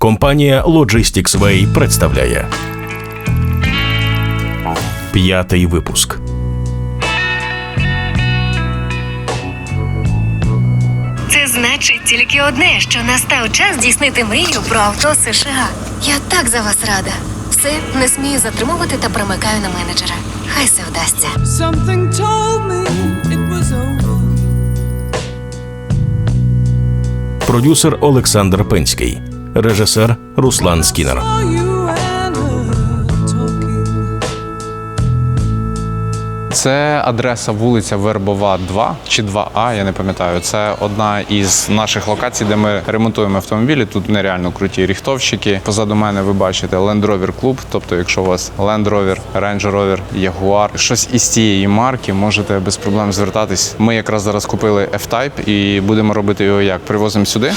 Компанія Logistics Way представляє п'ятий випуск. Це значить тільки одне, що настав час здійснити мрію про авто США. Я так за вас рада. Все, не смію затримувати та примикаю на менеджера. Хай все вдасться. Something told me it was over. Продюсер Олександр Пенський, режисер Руслан Скінер. Це адреса вулиця Вербова 2 чи 2А, я не пам'ятаю. Це одна із наших локацій, де ми ремонтуємо автомобілі. Тут нереально круті ріхтовщики. Позаду мене ви бачите Land Rover Club. Тобто, якщо у вас Land Rover, Range Rover, Jaguar, щось із цієї марки, можете без проблем звертатись. Ми якраз зараз купили F-Type і будемо робити його як. Привозимо сюди.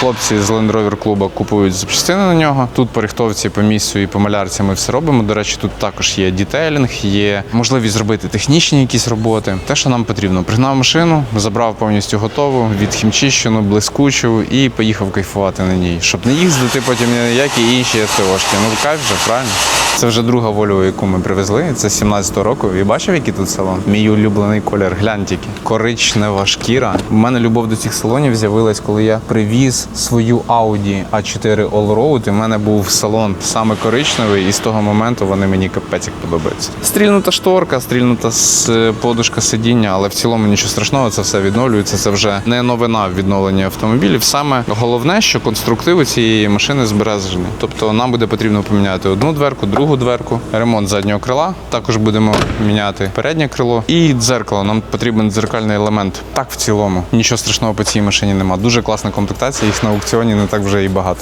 Хлопці з Land Rover клуба купують запчастини на нього. Тут по рихтовці, по місцю і по малярці ми все робимо. До речі, тут також є дітейлінг, є можливість зробити технічні якісь роботи. Те, що нам потрібно. Пригнав машину, забрав повністю готову, від хімчищену, блискучу і поїхав кайфувати на ній, щоб не їздити потім ні на які інші СТОшки. Ну кайф же, правильно. Це вже друга Volvo, яку ми привезли. Це 17-го року. І бачив, який тут салон? Мій улюблений колір. Глянь тільки. Коричнева шкіра. У мене любов до цих салонів з'явилась, коли я привіз свою Audi A4 Allroad. І в мене був салон саме коричневий, і з того моменту вони мені капець як подобаються. Стрільнута шторка, стрільнута с- подушка сидіння, але в цілому нічого страшного, це все відновлюється. Це вже не новина в відновленні автомобілів. Саме головне, що конструктиви цієї машини збережені. Тобто нам буде потрібно поміняти одну дверку, другу дверку, ремонт заднього крила. Також будемо міняти переднє крило і дзеркало. Нам потрібен дзеркальний елемент. Так в цілому нічого страшного по цій машині нема. Дуже класна комплектація. Їх на аукціоні не так вже і багато.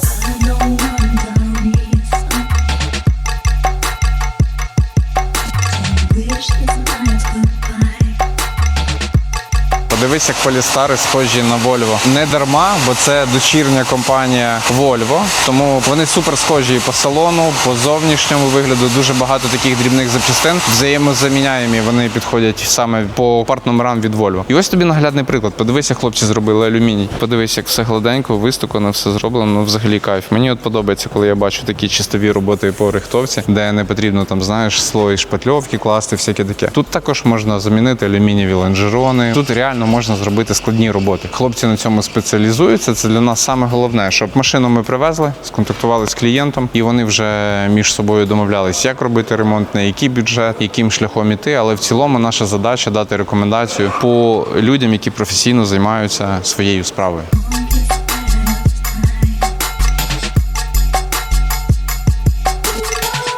Подивись, як полістари схожі на Volvo. Не дарма, бо це дочірня компанія Volvo. Тому вони супер схожі по салону, по зовнішньому вигляду. Дуже багато таких дрібних запчастин. Взаємозаміняємі вони підходять саме по партномерам від Volvo. І ось тобі наглядний приклад. Подивися, хлопці зробили алюміній. Подивись, як все гладенько, вистукано, все зроблено. Ну, взагалі кайф. Мені от подобається, коли я бачу такі чистові роботи по рихтовці, де не потрібно там, знаєш, слой шпатльовки класти, всяке таке. Тут також можна замінити алюмінієві лонжерони. Тут реально можна зробити складні роботи. Хлопці на цьому спеціалізуються. Це для нас саме головне, щоб машину ми привезли, сконтактували з клієнтом, і вони вже між собою домовлялись, як робити ремонт, на який бюджет, яким шляхом іти. Але в цілому наша задача дати рекомендацію по людям, які професійно займаються своєю справою.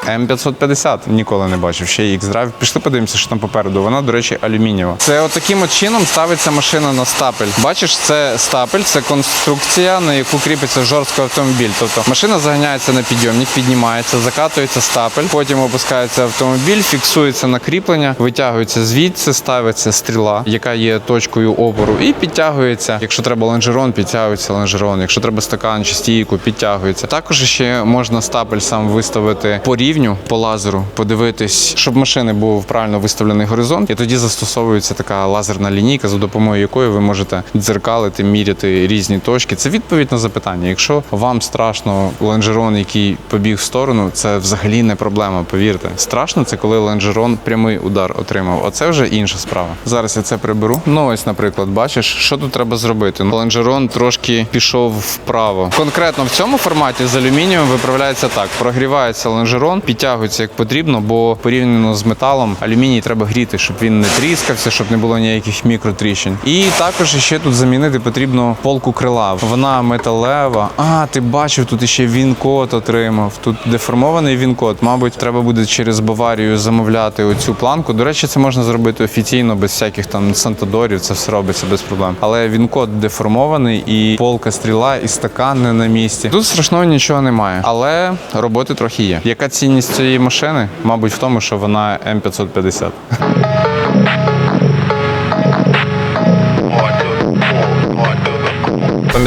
М550 ніколи не бачив. Ще X-Drive. Пішли подивимося, що там попереду. Вона, до речі, алюмінієва. Це от таким от чином ставиться машина на стапель. Бачиш, це стапель, це конструкція, на яку кріпиться жорсткий автомобіль. Тобто машина заганяється на підйомник, піднімається, закатується стапель, потім опускається автомобіль, фіксується на кріплення, витягується звідси, ставиться стріла, яка є точкою опору, і підтягується. Якщо треба лонжерон, підтягується лонжерон. Якщо треба стакан чи стійку, підтягується. Також ще можна стапель сам виставити по рівню, по лазеру, подивитись, щоб машини був правильно виставлений горизонт, і тоді застосовується така лазерна лінійка, за допомогою якої ви можете дзеркалити, міряти різні точки. Це відповідь на запитання. Якщо вам страшно лонжерон, який побіг в сторону, це взагалі не проблема. Повірте, страшно це коли лонжерон прямий удар отримав. Оце вже інша справа. Зараз я це приберу. Ну ось, наприклад, бачиш, що тут треба зробити. Ну, Лонжерон трошки пішов вправо. Конкретно в цьому форматі з алюмінієм виправляється так: прогрівається лонжерон, підтягується як потрібно, бо порівняно з металом алюміній треба гріти, щоб він не тріскався, щоб не було ніяких мікротріщин. І також ще тут замінити потрібно полку крила. Вона металева. А, ти бачив, тут іще він-код отримав. Тут деформований він-код. Мабуть, треба буде через Баварію замовляти оцю планку. До речі, це можна зробити офіційно, без всяких там сантадорів. Це все робиться без проблем. Але він-код деформований і полка стріла, і стакан не на місці. Тут страшного нічого немає, але роботи трохи є. Яка цінність цієї машини? Мабуть, в тому, що вона М550.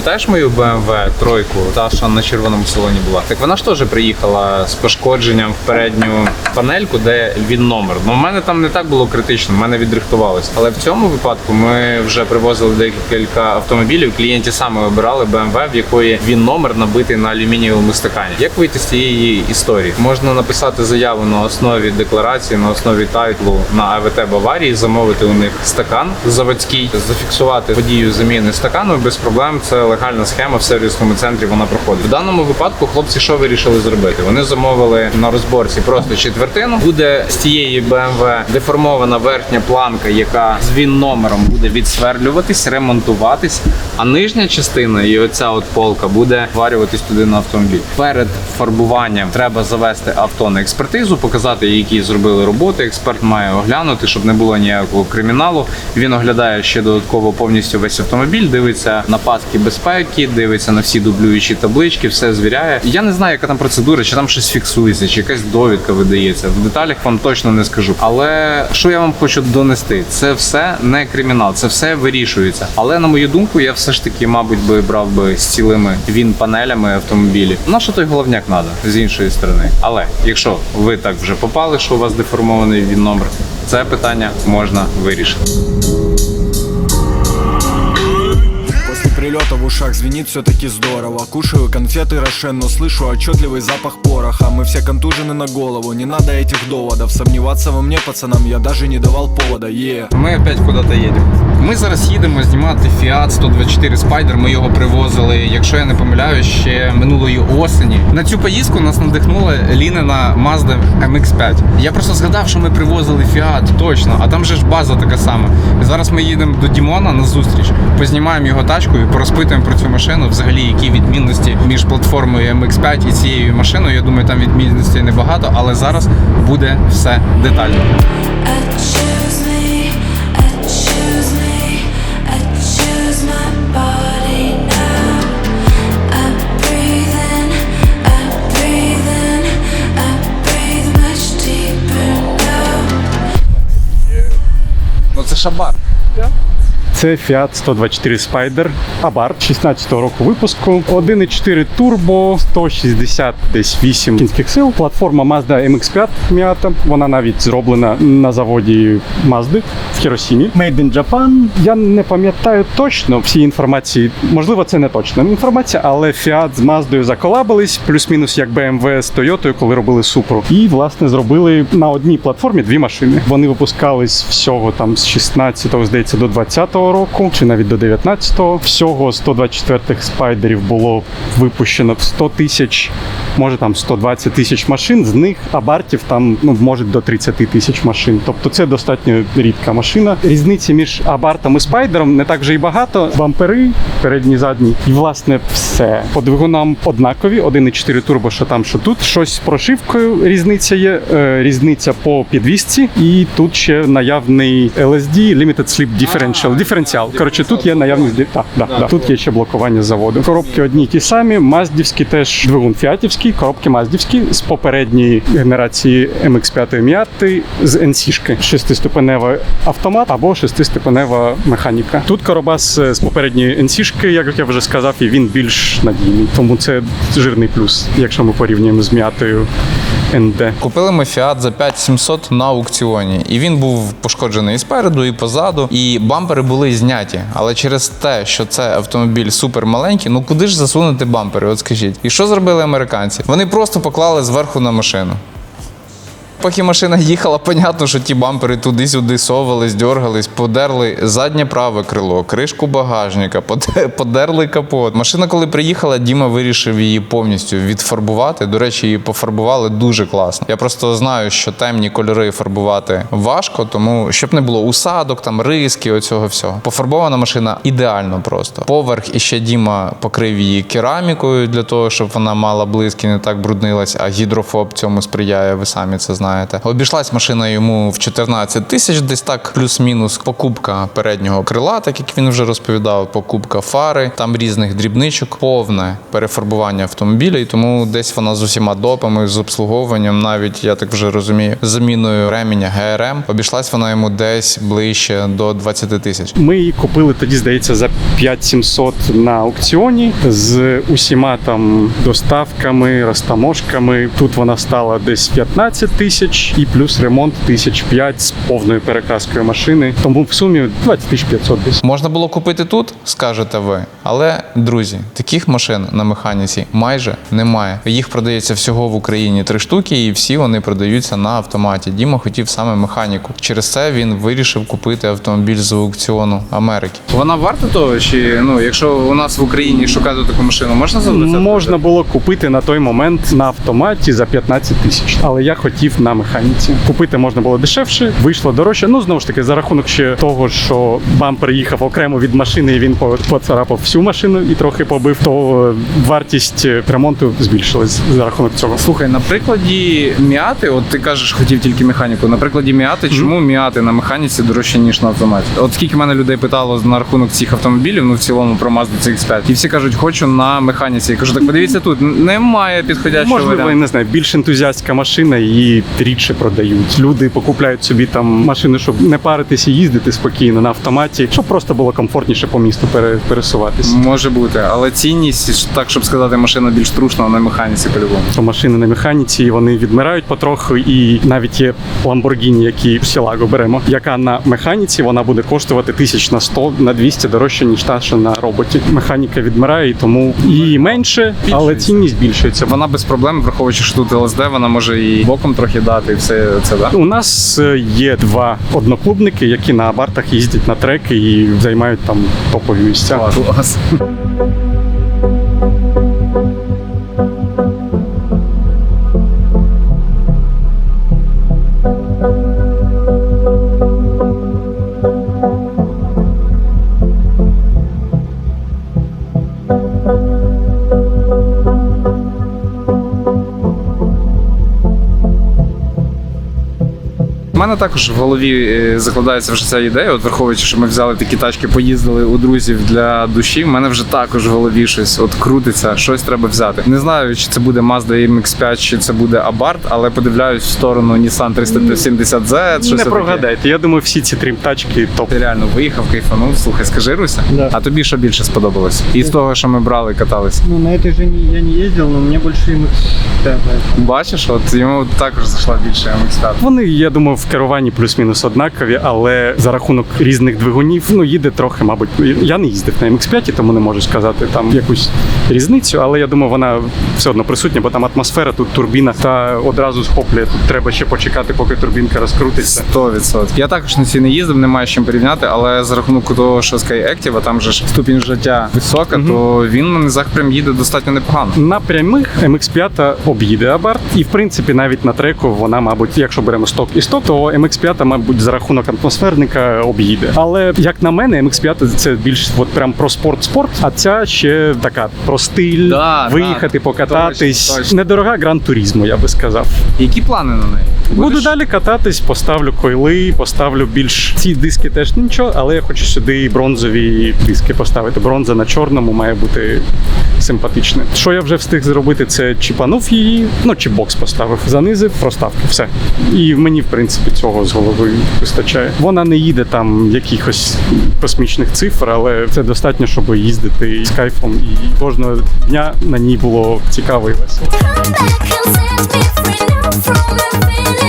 Пам'ятаєш, мою BMW тройку, та що на червоному салоні була? Так вона ж теж приїхала з пошкодженням в передню панельку, де він номер. Ну, в мене там не так було критично, в мене відрихтувалось. Але в цьому випадку ми вже привозили декілька автомобілів. Клієнти саме обирали BMW, в якої він номер набитий на алюмінієвому стакані. Як вийти з цієї історії? Можна написати заяву на основі декларації, на основі тайтлу на АВТ Баварії, замовити у них стакан заводський, зафіксувати подію заміни стакану без проблем. Це легальна схема в сервісному центрі. Вона проходить. В даному випадку хлопці що вирішили зробити? Вони замовили на розборці просто четвертину. Буде з цієї BMW деформована верхня планка, яка з він номером буде відсверлюватись, ремонтуватись, а нижня частина і оця от полка буде варюватись туди на автомобіль. Перед фарбуванням треба завести авто на експертизу, показати, які зробили роботи. Експерт має оглянути, щоб не було ніякого криміналу. Він оглядає ще додатково повністю весь автомобіль, дивиться на паски безпеки, дивиться на всі дублюючі таблички, все звіряє. Я не знаю, яка там процедура, чи там щось фіксується, чи якась довідка видається. В деталях вам точно не скажу. Але що я вам хочу донести, це все не кримінал, це все вирішується. Але на мою думку, я все ж таки, мабуть, би брав би з цілими він панелями автомобілі. На що той головняк треба з іншої сторони. Але якщо ви так вже попали, що у вас деформований він номер, це питання можна вирішити. прилета в ушах звенит все-таки здорово Кушаю конфеты Рошен, но слышу отчетливый запах пороха Мы все контужены на голову, не надо этих доводов Сомневаться во мне, пацанам, я даже не давал повода, е Ми опять куди-то їдемо. Ми зараз їдемо знімати Fiat 124 Spider. Ми його привозили, якщо я не помиляюсь, ще минулої осені. На цю поїздку нас надихнула Лінина Mazda MX-5. Я просто згадав, що ми привозили Fiat, точно, а там же ж база така сама. І зараз ми їдемо до Дімона на зустріч, познімаємо його тачку і порозпитуємо про цю машину. Взагалі, які відмінності між платформою MX-5 і цією машиною. Я думаю, там відмінностей небагато, але зараз буде все детально. Ну це шабар. Це Fiat 124 Spider Abarth 16-го року випуску. 1.4 турбо, 160 десь 8 кінських сил. Платформа Mazda MX-5 м'ята. Вона навіть зроблена на заводі Mazda в Хіросімі. Made in Japan. Я не пам'ятаю точно всі інформації. Можливо, це не точна інформація, але Fiat з Маздою заколабились, плюс-мінус як BMW з Toyota, коли робили Supru. І власне зробили на одній платформі дві машини. Вони випускались всього там з 16-го, здається, до 20-го року, чи навіть до 19-го. Всього 124 спайдерів було випущено в 100 тисяч, може там 120 тисяч машин. З них абартів там ну може до 30 тисяч машин. Тобто це достатньо рідка машина. Різниці між абартом і спайдером не так вже і багато. Бампери, передні, задні, і власне все. По двигунам однакові, 1,4 турбо, що там, що тут. Щось з прошивкою різниця є. е, Різниця по підвісці, і тут ще наявний LSD Limited Slip Differential. Диференціал. Коротше, тут є наявність. Так, да, да. Тут є ще блокування заводу. Коробки одні ті самі. Маздівські теж двигун фіатівський, коробки маздівські з попередньої генерації MX5 Miata з NC-шки. Шестиступеневий автомат або шестиступенева механіка. Тут коробас з попередньої NC-шки, як я вже сказав, і він більш надійний. Тому це жирний плюс, якщо ми порівнюємо з м'ятою НД. Купили ми фіат за 5700 на аукціоні, і він був пошкоджений і спереду, і позаду. І бампери були зняті. Але через те, що це автомобіль супер маленький, ну куди ж засунути бампери? От скажіть. І що зробили американці? Вони просто поклали зверху на машину. Поки машина їхала, понятно, що ті бампери туди-сюди совались, дергались, подерли заднє праве крило, кришку багажника, поде- подерли капот. Машина, коли приїхала, Діма вирішив її повністю відфарбувати. До речі, її пофарбували дуже класно. Я просто знаю, що темні кольори фарбувати важко, тому щоб не було усадок, там риски, оцього всього. Пофарбована машина ідеально просто. Поверх і ще Діма покрив її керамікою для того, щоб вона мала блиск і не так бруднилась, а гідрофоб цьому сприяє, ви самі це знаєте. Знаєте. Обійшлась машина йому в 14 тисяч, десь так, плюс-мінус. Покупка переднього крила, так як він вже розповідав, покупка фари, там різних дрібничок, повне перефарбування автомобіля, і тому десь вона з усіма допами, з обслуговуванням, навіть я так вже розумію, заміною ременя ГРМ. Обійшлась вона йому десь ближче до 20 тисяч. Ми її купили тоді, здається, за 5700 на аукціоні з усіма там доставками, розтаможками. Тут вона стала десь 15 тисяч і плюс ремонт тисяч 5 з повною перекраскою машини. Тому в сумі 20 тисяч 500 десь. Можна було купити тут, скажете ви. Але, друзі, таких машин на механіці майже немає. Їх продається всього в Україні три штуки, і всі вони продаються на автоматі. Діма хотів саме механіку. Через це він вирішив купити автомобіль з аукціону Америки. Вона варта того, чи ну, якщо у нас в Україні шукати таку машину, можна за Можна було купити на той момент на автоматі за 15 тисяч, але я хотів на механіці. Купити можна було дешевше, вийшло дорожче. Ну знову ж таки, за рахунок ще того, що бампер їхав окремо від машини, і він поцарапав всю машину і трохи побив, то е, вартість е, ремонту збільшилась за рахунок цього. Слухай, на прикладі міати, от ти кажеш, хотів тільки механіку. На прикладі міати, чому міати на механіці дорожче, ніж на автоматі? От скільки мене людей питало на рахунок цих автомобілів, ну в цілому про Mazda CX-5, і всі кажуть, хочу на механіці. Я кажу, так подивіться тут, немає підходящого Можливо, я варіанту. не знаю, більш ентузіастська машина, її рідше продають. Люди покупляють собі там машини, щоб не паритися, їздити спокійно на автоматі, щоб просто було комфортніше по місту пере- пересуватися. Може бути, але цінність, так щоб сказати, машина більш трушна на механіці по-любому. Машини на механіці вони відмирають потроху, і навіть є Lamborghini, які в Сілаго беремо, яка на механіці вона буде коштувати тисяч на 100, на 200 дорожче ніж та, що на роботі. Механіка відмирає, і тому її менше, але цінність збільшується. Вона без проблем, враховуючи, що тут ЛСД, вона може і боком трохи дати, і все це да. У нас е, є два одноклубники, які на абартах їздять на треки і займають там топові місця. Клас. У мене також в голові е, закладається вже ця ідея. От враховуючи, що ми взяли такі тачки, поїздили у друзів для душі. В мене вже також в голові щось от крутиться, щось треба взяти. Не знаю, чи це буде Mazda MX-5, чи це буде Abarth, але подивляюсь в сторону Nissan 370Z. Щось Не таке. прогадайте. Я думаю, всі ці трім-тачки топ. Ти реально виїхав, кайфанув. Слухай, скажи, Руся, Да. а тобі що більше сподобалось? Із того, що ми брали, катались. Ну, на этой же не, я не ездил, но мне больше MX-5 Бачиш, от йому також зайшла більше MX-5. Вони, я думаю, в керуванні плюс-мінус однакові, але за рахунок різних двигунів, ну їде трохи, мабуть. Я не їздив на MX-5, тому не можу сказати там якусь різницю, але я думаю, вона все одно присутня, бо там атмосфера, тут турбіна та одразу схоплює. Тут треба ще почекати, поки турбінка розкрутиться. 100%. Я також на цій не їздив, немає з чим порівняти, але за рахунок того, що Sky Active, там же ж ступінь життя висока, то він на низах прям їде достатньо непогано. На прямих MX-5 об'їде Абарт, і в принципі навіть на треку вона, мабуть, якщо беремо сток і сток, то MX-5, мабуть, за рахунок атмосферника об'їде. Але як на мене, MX-5 це більш от прям про спорт-спорт, а ця ще така про стиль, Да, виїхати, да, покататись. точно, точно. Недорога гран туризму, я би сказав. Які плани на неї? Буду далі кататись, поставлю койли, поставлю більш ці диски теж нічого, але я хочу сюди бронзові диски поставити. Бронза на чорному має бути симпатичне. Що я вже встиг зробити, це чіпанув її, ну чи бокс поставив, занизив, проставки, все. І мені, в принципі, цього з голови вистачає. Вона не їде там якихось космічних цифр, але це достатньо, щоб їздити з кайфом. І кожного дня на ній було цікаво і весело. from the feeling.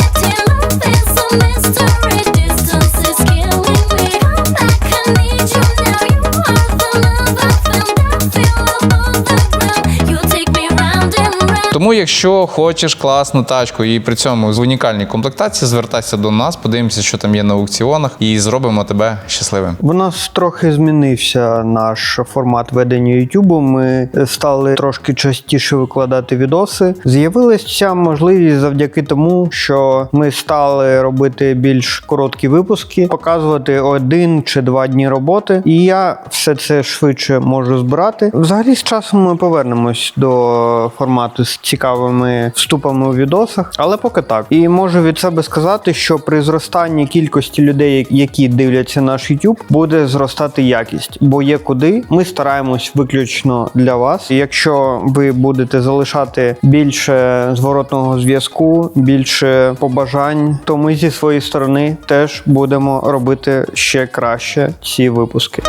Тому, якщо хочеш класну тачку і при цьому з унікальній комплектації, звертайся до нас, подивимося, що там є на аукціонах, і зробимо тебе щасливим. У нас трохи змінився наш формат ведення YouTube. Ми стали трошки частіше викладати відоси. З'явилася можливість завдяки тому, що ми стали робити більш короткі випуски, показувати один чи два дні роботи, і я все це швидше можу збирати. Взагалі, з часом ми повернемось до формату цікавими вступами у відосах, але поки так. І можу від себе сказати, що при зростанні кількості людей, які дивляться наш YouTube, буде зростати якість, бо є куди. Ми стараємось виключно для вас. Якщо ви будете залишати більше зворотного зв'язку, більше побажань, то ми зі своєї сторони теж будемо робити ще краще ці випуски.